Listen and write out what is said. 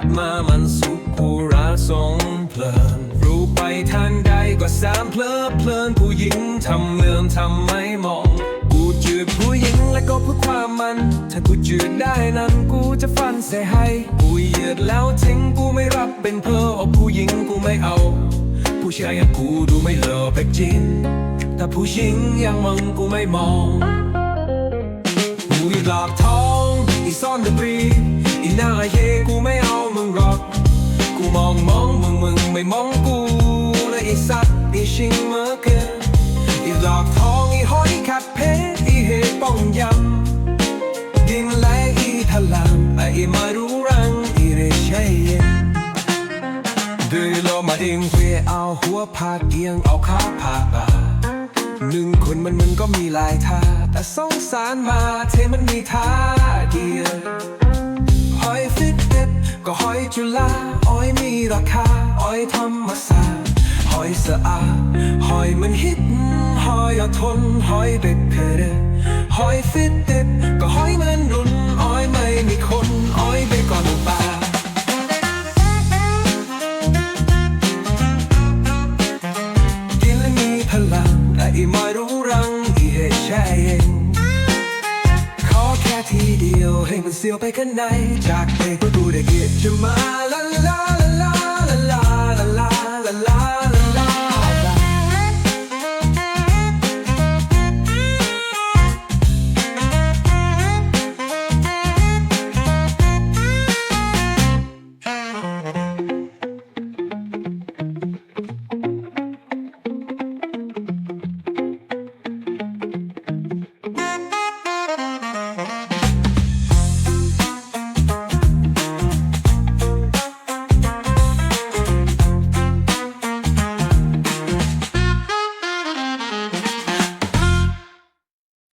ดมามันสุขผู้รักสงเพลินรู้ไปทางใดก็สามเพลิดเพลินผู้หญิงทำเลื่อมทำไม่มอง กูจืดผู้หญิงและก็เพื่อความมัน ถ้ากูจืดได้นั้นกูจะฟันเสียให้กูเหยียดแล้วทิ้งกูไม่รับเป็นเพอเอาผู้หญิงกูไม่เอา ผู้ชายอย่างกูดูไม่เลอเป็กจริงแต่ผู้หญิงอย่างมึงกูไม่มองกูอีหลอกท้องอีซ่อนดนตรีอีหน้าเฮกูไม่เอา กูมองมองมึงมึงไม่มองกูและอีสัตว์อีชิงเมื่อเกินอีหลอกทองอีหอยขัดเพชรอีเฮป้องยำดินและอีทะลังไออีมารู้รังอีเรใช่ย็นดือโลมาเองเพื่อเอาหัวพาดเอียงเอาขาพาดบ่าหนึ่งคนมันมันก็มีหลายท่า แต่สงสารมาเทมันมีท่าเดียวหอยฟิตเน็ตก็หอยจุฬา ราคาอ้อยธรรมศาสตร์หอยสะอาดหอยมันฮิตหอยอดทนหอยเบ็ดเพเดหอยฟิตเน็ตก็หอยมันรุนอ้อยไม่มีคนอ้อยไปก่อนป่ากินและมีพลังแต่อีไม่รู้รังอีเหตุแช่เย็นขอแค่ทีเดียวให้มันเสียวไปข้างในจากเด็กก็ดูได้เกียรติจะมา